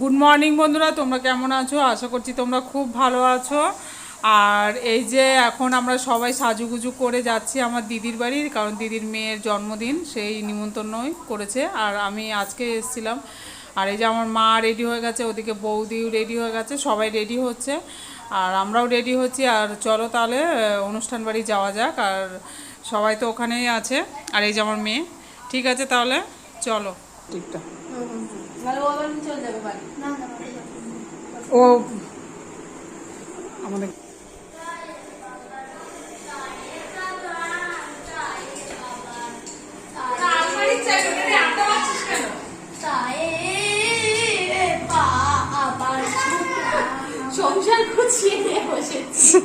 Good morning বন্ধুরা, তোমরা কেমন আছো? আশা করছি তোমরা খুব ভালো আছো। আর এই যে এখন আমরা সবাই সাজুগুজু করে যাচ্ছি আমার দিদির বাড়ির, কারণ দিদির মেয়ের জন্মদিন, সেই নিমন্ত্রণই করেছে। আর আমি আজকে এসেছিলাম, আর এই যে আমার মা রেডি হয়ে গেছে, ওদিকে বৌদিও রেডি হয়ে গেছে, সবাই রেডি হচ্ছে। আর আমরাও রেডি হচ্ছি, আর চলো তাহলে অনুষ্ঠান বাড়ি যাওয়া যাক। আর সবাই তো ওখানেই আছে, আর এই যে আমার মেয়ে। ঠিক আছে তাহলে, চলো। বাড়ি। ও আমাদের সংসার গুছিয়ে নিয়ে বসেছি।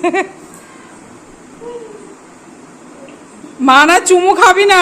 মা না চুমু খাবি না।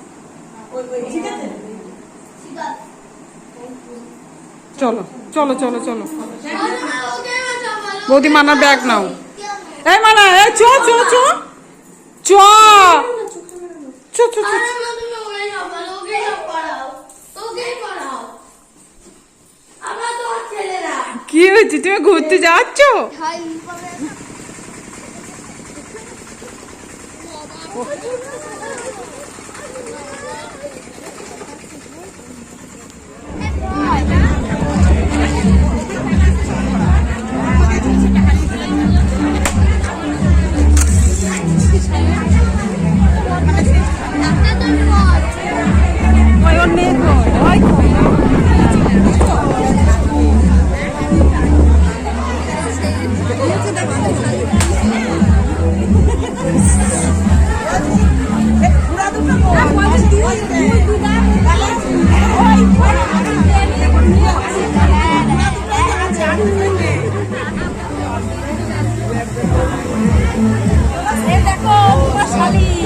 চলো চলো চলো চলো। বৌদি মানার ব্যাগ নাও। এই মানা এ চো চো চো। চো। চো চো চো। কি হয়েছে? তুমি ঘুরতে যাচ্ছ?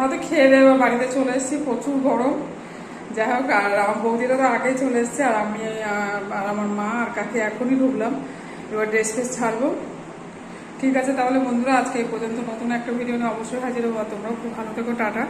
আমরা তো খেয়ে দিয়ে বাড়িতে চলে এসেছি, প্রচুর গরম। যাই হোক, আর আমার বৌদিরা তো আগেই চলে এসছে, আর আমি, আর আমার মা আর কাকে এখনই ঢুকলাম। এবার ড্রেস ফ্রেস ছাড়বো। ঠিক আছে, তাহলে বন্ধুরা, আজকে এই পর্যন্ত। নতুন একটা ভিডিও নিয়ে অবশ্যই হাজির হব তোমরাও খুব ভালো থেকো, টাটা।